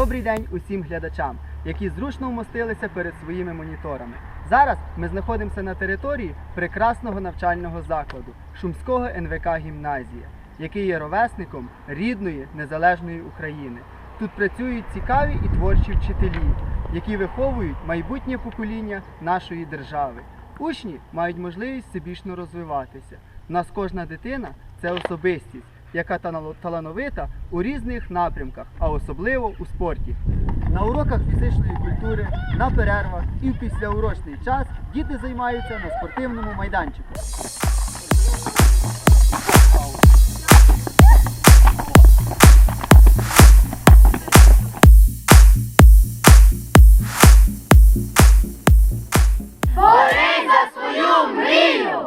Добрий день усім глядачам, які зручно вмостилися перед своїми моніторами. Зараз ми знаходимося на території прекрасного навчального закладу Шумського НВК Гімназія, який є ровесником рідної незалежної України. Тут працюють цікаві і творчі вчителі, які виховують майбутнє покоління нашої держави. Учні мають можливість всебічно розвиватися. У нас кожна дитина це особистість, яка талановита у різних напрямках, а особливо у спорті. На уроках фізичної культури, на перервах і в післяурочний час діти займаються на спортивному майданчику. Бори за свою мрію!